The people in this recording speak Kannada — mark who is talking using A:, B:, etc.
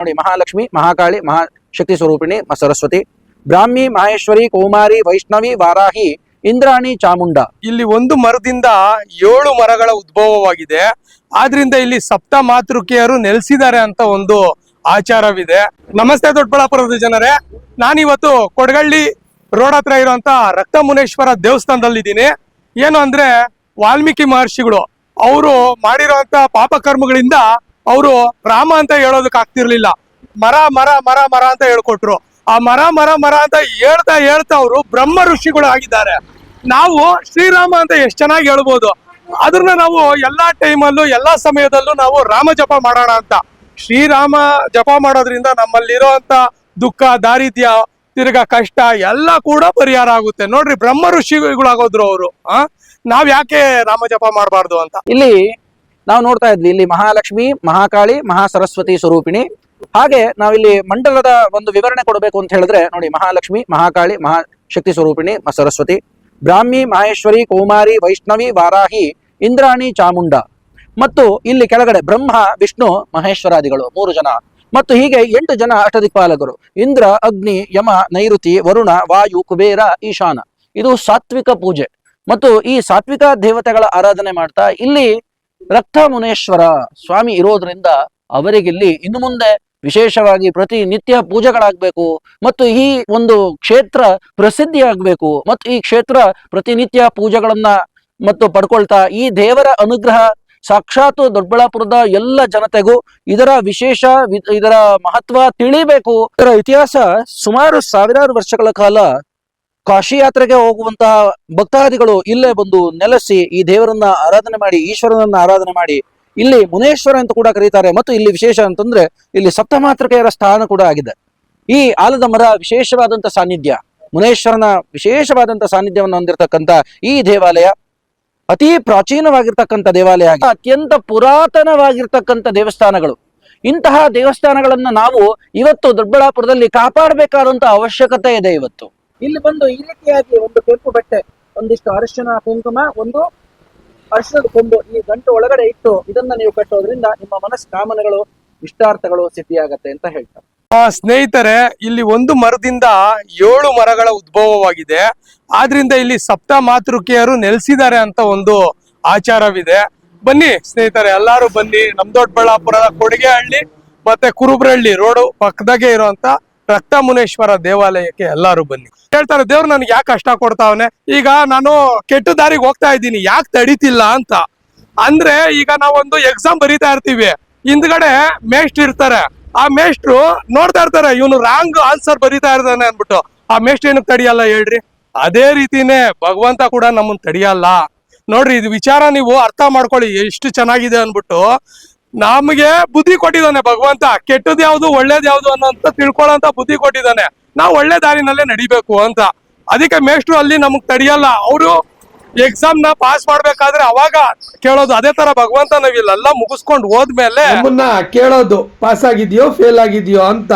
A: ನೋಡಿ, ಮಹಾಲಕ್ಷ್ಮಿ, ಮಹಾಕಾಳಿ, ಮಹಾಶಕ್ತಿ ಸ್ವರೂಪಿಣಿ ಸರಸ್ವತಿ, ಬ್ರಾಹ್ಮಿ, ಮಹೇಶ್ವರಿ, ಕೌಮಾರಿ, ವೈಷ್ಣವಿ, ವಾರಾಹಿ, ಇಂದ್ರಾಣಿ, ಚಾಮುಂಡ.
B: ಇಲ್ಲಿ ಒಂದು ಮರದಿಂದ ಏಳು ಮರಗಳ ಉದ್ಭವವಾಗಿದೆ. ಆದ್ರಿಂದ ಇಲ್ಲಿ ಸಪ್ತ ಮಾತೃಕೆಯರು ನೆಲೆಸಿದ್ದಾರೆ ಅಂತ ಒಂದು ಆಚಾರವಿದೆ. ನಮಸ್ತೆ ದೊಡ್ಡಬಳ್ಳಾಪುರದ ಜನರೇ. ನಾನಿವತ್ತು ಕೊಡಗಳ್ಳಿ ರೋಡ್ ಹತ್ರ ಇರುವಂತ ರಕ್ತ ಮುನೇಶ್ವರ ದೇವಸ್ಥಾನದಲ್ಲಿದ್ದೀನಿ. ಏನು ಅಂದ್ರೆ ವಾಲ್ಮೀಕಿ ಮಹರ್ಷಿಗಳು, ಅವರು ಮಾಡಿರುವಂತ ಪಾಪಕರ್ಮಗಳಿಂದ ಅವರು ರಾಮ ಅಂತ ಹೇಳೋದಕ್ ಆಗ್ತಿರ್ಲಿಲ್ಲ. ಮರ ಮರ ಮರ ಮರ ಅಂತ ಹೇಳ್ಕೊಟ್ರು. ಆ ಮರ ಮರ ಮರ ಅಂತ ಹೇಳ್ತಾ ಹೇಳ್ತಾ ಅವರು ಬ್ರಹ್ಮ ಋಷಿಗಳು ಆಗಿದ್ದಾರೆ. ನಾವು ಶ್ರೀರಾಮ ಅಂತ ಎಷ್ಟು ಚೆನ್ನಾಗಿ ಹೇಳ್ಬೋದು. ಅದನ್ನ ನಾವು ಎಲ್ಲಾ ಟೈಮಲ್ಲೂ, ಎಲ್ಲಾ ಸಮಯದಲ್ಲೂ ನಾವು ರಾಮ ಜಪ ಮಾಡೋಣ ಅಂತ. ಶ್ರೀರಾಮ ಜಪ ಮಾಡೋದ್ರಿಂದ ನಮ್ಮಲ್ಲಿರುವಂತ ದುಃಖ, ದಾರಿದ್ರ್ಯ, ತಿರ್ಗಾ ಕಷ್ಟ ಎಲ್ಲ ಕೂಡ ಪರಿಹಾರ ಆಗುತ್ತೆ. ನೋಡ್ರಿ ಬ್ರಹ್ಮ ಋಷಿಗಳಾಗೋದ್ರು ಅವರು, ಆ? ನಾವ್ ಯಾಕೆ ರಾಮ ಜಪ ಮಾಡಬಾರ್ದು ಅಂತ?
A: ಇಲ್ಲಿ ನಾವು ನೋಡ್ತಾ ಇದ್ವಿ, ಇಲ್ಲಿ ಮಹಾಲಕ್ಷ್ಮಿ, ಮಹಾಕಾಳಿ ಮಹಾ ಸರಸ್ವತಿ ಸ್ವರೂಪಿಣಿ. ಹಾಗೆ ನಾವಿಲ್ಲಿ ಮಂಡಲದ ಒಂದು ವಿವರಣೆ ಕೊಡಬೇಕು ಅಂತ ಹೇಳಿದ್ರೆ, ನೋಡಿ ಮಹಾಲಕ್ಷ್ಮಿ, ಮಹಾಕಾಳಿ, ಮಹಾಶಕ್ತಿ ಸ್ವರೂಪಿಣಿ ಸರಸ್ವತಿ ಬ್ರಾಹ್ಮಿ, ಮಹೇಶ್ವರಿ, ಕೌಮಾರಿ, ವೈಷ್ಣವಿ, ವಾರಾಹಿ, ಇಂದ್ರಾಣಿ, ಚಾಮುಂಡ. ಮತ್ತು ಇಲ್ಲಿ ಕೆಳಗಡೆ ಬ್ರಹ್ಮ, ವಿಷ್ಣು, ಮಹೇಶ್ವರಾದಿಗಳು ಮೂರು ಜನ. ಮತ್ತು ಹೀಗೆ ಎಂಟು ಜನ ಅಷ್ಟದಿಕ್ಪಾಲಕರು. ಇಂದ್ರ, ಅಗ್ನಿ, ಯಮ, ನೈಋತಿ, ವರುಣ, ವಾಯು, ಕುಬೇರ, ಈಶಾನ. ಇದು ಸಾತ್ವಿಕ ಪೂಜೆ. ಮತ್ತು ಈ ಸಾತ್ವಿಕ ದೇವತೆಗಳ ಆರಾಧನೆ ಮಾಡ್ತಾ ಇಲ್ಲಿ ರಕ್ತ ಮುನೇಶ್ವರ ಸ್ವಾಮಿ ಇರೋದ್ರಿಂದ ಅವರಿಗಿಲ್ಲಿ ಇನ್ನು ಮುಂದೆ ವಿಶೇಷವಾಗಿ ಪ್ರತಿ ನಿತ್ಯ ಪೂಜೆಗಳಾಗಬೇಕು ಮತ್ತು ಈ ಒಂದು ಕ್ಷೇತ್ರ ಪ್ರಸಿದ್ಧಿಯಾಗಬೇಕು. ಮತ್ತು ಈ ಕ್ಷೇತ್ರ ಪ್ರತಿನಿತ್ಯ ಪೂಜೆಗಳನ್ನ ಮತ್ತು ಪಡ್ಕೊಳ್ತಾ ಈ ದೇವರ ಅನುಗ್ರಹ ಸಾಕ್ಷಾತ್ ದೊಡ್ಡಬಳ್ಳಾಪುರದ ಎಲ್ಲ ಜನತೆಗೂ ಇದರ ವಿಶೇಷ ಇದರ ಮಹತ್ವ ತಿಳಿಬೇಕು. ಇದರ ಇತಿಹಾಸ ಸುಮಾರು ಸಾವಿರಾರು ವರ್ಷಗಳ ಕಾಲ ಕಾಶಿ ಯಾತ್ರೆಗೆ ಹೋಗುವಂತಹ ಭಕ್ತಾದಿಗಳು ಇಲ್ಲೇ ಬಂದು ನೆಲೆಸಿ ಈ ದೇವರನ್ನ ಆರಾಧನೆ ಮಾಡಿ, ಈಶ್ವರನನ್ನ ಆರಾಧನೆ ಮಾಡಿ, ಇಲ್ಲಿ ಮುನೇಶ್ವರ ಅಂತ ಕೂಡ ಕರೀತಾರೆ. ಮತ್ತು ಇಲ್ಲಿ ವಿಶೇಷ ಅಂತಂದ್ರೆ ಇಲ್ಲಿ ಸಪ್ತಮಾತೃಕೆಯರ ಸ್ಥಾನ ಕೂಡ ಆಗಿದೆ. ಈ ಆಲದ ಮರ ವಿಶೇಷವಾದಂತ ಸಾನ್ನಿಧ್ಯ, ಮುನೇಶ್ವರನ ವಿಶೇಷವಾದಂತ ಸಾನ್ನಿಧ್ಯವನ್ನು ಹೊಂದಿರತಕ್ಕಂತ ಈ ದೇವಾಲಯ ಅತಿ ಪ್ರಾಚೀನವಾಗಿರ್ತಕ್ಕಂಥ ದೇವಾಲಯ. ಅತ್ಯಂತ ಪುರಾತನವಾಗಿರ್ತಕ್ಕಂಥ ದೇವಸ್ಥಾನಗಳು. ಇಂತಹ ದೇವಸ್ಥಾನಗಳನ್ನ ನಾವು ಇವತ್ತು ದೊಡ್ಡಬಳ್ಳಾಪುರದಲ್ಲಿ ಕಾಪಾಡಬೇಕಾದಂತ ಅವಶ್ಯಕತೆ ಇದೆ ಇವತ್ತು. ಇಲ್ಲಿ ಬಂದು ಈ ರೀತಿಯಾಗಿ ಒಂದು ಕೆಂಪು ಬಟ್ಟೆ, ಒಂದಿಷ್ಟು ಅರಶಿನ, ಕುಂಕುಮ, ಒಂದು ಅರಿಶಿನದ ಕೊಂಬು ಈ ಗಂಟು ಒಳಗಡೆ ಇಟ್ಟು ಇದನ್ನ ನೀವು ಕಟ್ಟೋದ್ರಿಂದ ನಿಮ್ಮ ಮನಸ್ಸು ಕಾಮನೆಗಳು ಇಷ್ಟಾರ್ಥಗಳು ಸಿದ್ಧಿಯಾಗತ್ತೆ ಅಂತ ಹೇಳ್ತಾರೆ.
B: ಆ ಸ್ನೇಹಿತರೆ, ಇಲ್ಲಿ ಒಂದು ಮರದಿಂದ ಏಳು ಮರಗಳ ಉದ್ಭವವಾಗಿದೆ. ಆದ್ರಿಂದ ಇಲ್ಲಿ ಸಪ್ತ ಮಾತೃಕೆಯರು ನೆಲೆಸಿದ್ದಾರೆ ಅಂತ ಒಂದು ಆಚಾರವಿದೆ. ಬನ್ನಿ ಸ್ನೇಹಿತರೆ, ಎಲ್ಲಾರು ಬನ್ನಿ. ನಮ್ ದೊಡ್ಡಬಳ್ಳಾಪುರದ ಕೊಡಿಗೆಹಳ್ಳಿ ಮತ್ತೆ ಕುರುಬ್ರಹಳ್ಳಿ ರೋಡು ಪಕ್ಕದಾಗೆ ಇರುವಂತ ರಕ್ತ ಮುನೇಶ್ವರ ದೇವಾಲಯಕ್ಕೆ ಎಲ್ಲಾರು ಬನ್ನಿ. ಹೇಳ್ತಾರೆ ದೇವ್ರು ನನ್ಗೆ ಯಾಕೆ ಕಷ್ಟ ಕೊಡ್ತಾವನೆ? ಈಗ ನಾನು ಕೆಟ್ಟ ದಾರಿಗೆ ಹೋಗ್ತಾ ಇದ್ದೀನಿ. ಯಾಕೆ ತಡಿತಿಲ್ಲ ಅಂತ. ಅಂದ್ರೆ ಈಗ ನಾವೊಂದು ಎಕ್ಸಾಮ್ ಬರೀತಾ ಇರ್ತೀವಿ. ಹಿಂದ್ಗಡೆ ಮೇಷ್ಟ್ರು ಇರ್ತಾರೆ. ಆ ಮೇಷ್ಟ್ರು ನೋಡ್ತಾ ಇರ್ತಾರೆ, ಇವನು ರಾಂಗ್ ಆನ್ಸರ್ ಬರೀತಾ ಇರ್ತಾನೆ ಅನ್ಬಿಟ್ಟು ಆ ಮೇಷ್ಟ್ರು ಏನಕ್ಕೆ ತಡಿಯಲ್ಲ ಹೇಳ್ರಿ? ಅದೇ ರೀತಿನೇ ಭಗವಂತ ಕೂಡ ನಮ್ಮನ್ನ ತಡಿಯಲ್ಲ. ನೋಡ್ರಿ, ಇದು ವಿಚಾರ ನೀವು ಅರ್ಥ ಮಾಡ್ಕೊಳ್ಳಿ, ಎಷ್ಟು ಚೆನ್ನಾಗಿದೆ ಅನ್ಬಿಟ್ಟು ನಮಗೆ ಬುದ್ಧಿ ಕೊಟ್ಟಿದ್ದಾನೆ ಭಗವಂತ. ಕೆಟ್ಟದ್ ಯಾವ್ದು, ಒಳ್ಳೇದ್ ಯಾವ್ದು ಅನ್ನೋಂತ ತಿಳ್ಕೊಳ್ಳೋಂತ ಬುದ್ಧಿ ಕೊಟ್ಟಿದ್ದಾನೆ. ನಾವು ಒಳ್ಳೆ ದಾರಿನಲ್ಲೇ ನಡಿಬೇಕು ಅಂತ. ಅದಕ್ಕೆ ಮೇಷ್ಟ್ರು ಅಲ್ಲಿ ನಮಗ್ ತಡಿಯಲ್ಲ. ಅವರು ಎಕ್ಸಾಮ್ನ ಪಾಸ್ ಮಾಡ್ಬೇಕಾದ್ರೆ ಅವಾಗ ಕೇಳೋದು ಅದೇ ತರ ಭಗವಂತ ನಾವಿಲ್ಲೆಲ್ಲ ಮುಗಿಸ್ಕೊಂಡು ಹೋದ್ಮೇಲೆ
C: ಕೇಳೋದು ಪಾಸ್ ಆಗಿದ್ಯೋ ಫೇಲ್ ಆಗಿದ್ಯೋ ಅಂತ.